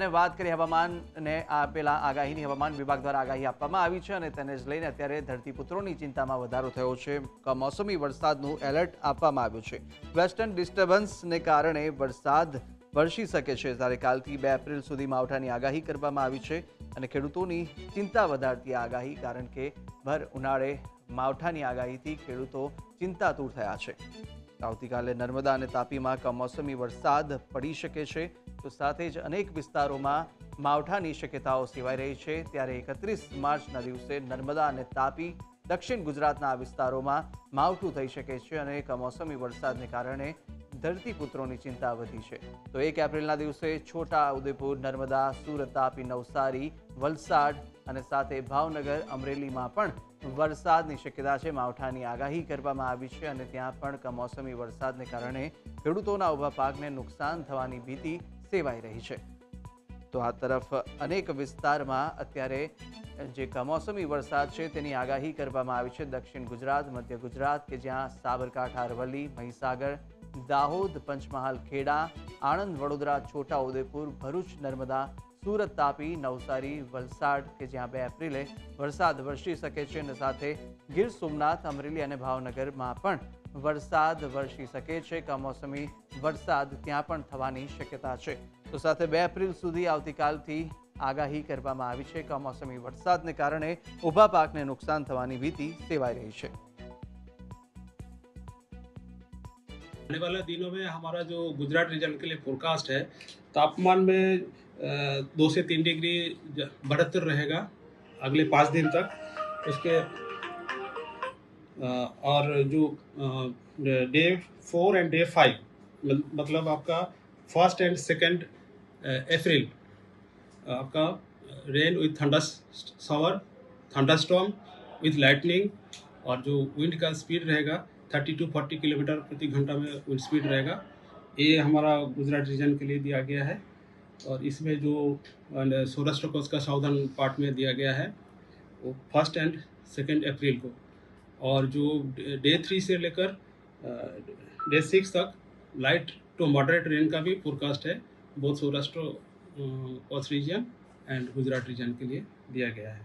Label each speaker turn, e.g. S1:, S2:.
S1: અને વાત કરીએ હવામાનને આપેલા આગાહીની, હવામાન વિભાગ દ્વારા આગાહી આપવામાં આવી છે અને તેને જ લઈને અત્યારે ધરતીપુત્રોની ચિંતામાં વધારો થયો છે. કમોસમી વરસાદનું એલર્ટ આપવામાં આવ્યું છે. વેસ્ટર્ન ડિસ્ટર્બન્સને કારણે વરસાદ વરસી શકે છે. ત્યારે કાલથી બે એપ્રિલ સુધી માવઠાની આગાહી કરવામાં આવી છે અને ખેડૂતોની ચિંતા વધારતી આગાહી, કારણ કે ભર ઉનાળે માવઠાની આગાહીથી ખેડૂતો ચિંતાતુર થયા છે. આવતીકાલે નર્મદા અને તાપીમાં કમોસમી વરસાદ પડી શકે છે. તો સાથે જ અનેક વિસ્તારોમાં માવઠાની શક્યતાઓ સેવાઈ રહી છે. ત્યારે એકત્રીસ માર્ચના દિવસે નર્મદા અને તાપી દક્ષિણ ગુજરાતના વિસ્તારોમાં માવઠું થઈ શકે છે અને કમોસમી વરસાદને કારણે ધરતીપુત્રોની ચિંતા વધી છે. તો એક એપ્રિલના દિવસે છોટા ઉદેપુર, નર્મદા, સુરત, તાપી, નવસારી, વલસાડ અને સાથે ભાવનગર, અમરેલીમાં પણ વરસાદની શક્યતા છે. માવઠાની આગાહી કરવામાં આવી છે અને ત્યાં પણ કમોસમી વરસાદને કારણે ખેડૂતોના ઊભા પાકને નુકસાન થવાની ભીતિ સેવાઈ રહી છે. તો આ તરફ અનેક વિસ્તારમાં અત્યારે જે કમોસમી વરસાદ છે તેની આગાહી કરવામાં આવી છે. દક્ષિણ ગુજરાત, મધ્ય ગુજરાત કે જ્યાં સાબરકાંઠા, અરવલ્લી, મહીસાગર, દાહોદ, પંચમહાલ, ખેડા, આણંદ, વડોદરા, છોટા ઉદેપુર, ભરૂચ, નર્મદા સુરત તાપી, નવસારી, વલસાડ કે જ્યાં બે એપ્રિલે વરસાદ વરસી શકે છે અને સાથે ગીર સોમનાથ, અમરેલી અને ભાવનગરમાં પણ વરસાદ વરસી શકે છે. કમોસમી વરસાદ ત્યાં પણ થવાની શક્યતા છે. તો સાથે બે એપ્રિલ સુધી આવતીકાલથી આગાહી કરવામાં આવી છે. કમોસમી વરસાદને કારણે ઊભા પાકને નુકસાન થવાની ભીતિ સેવાઈ રહી છે.
S2: आने वाले दिनों में हमारा जो गुजरात रीजन के लिए फोरकास्ट है, तापमान में दो से तीन डिग्री बढ़तर रहेगा अगले पाँच दिन तक। उसके और जो day four and day five मतलब आपका फ़र्स्ट एंड सेकेंड अप्रैल आपका rain with thunder shower thunderstorm with lightning और जो विंड का स्पीड रहेगा थर्टी टू फोर्टी किलोमीटर प्रति घंटा में विंड स्पीड रहेगा। ये हमारा गुजरात रीजन के लिए दिया गया है और इसमें जो सौराष्ट्र कोस्ट का साउदर्न पार्ट में दिया गया है, वो फ़र्स्ट एंड सेकेंड अप्रैल को। और जो डे थ्री से लेकर डे सिक्स तक लाइट टू मॉडरेट रेन का भी फोरकास्ट है both Saurashtra coast region and Gujarat region के लिए दिया गया है।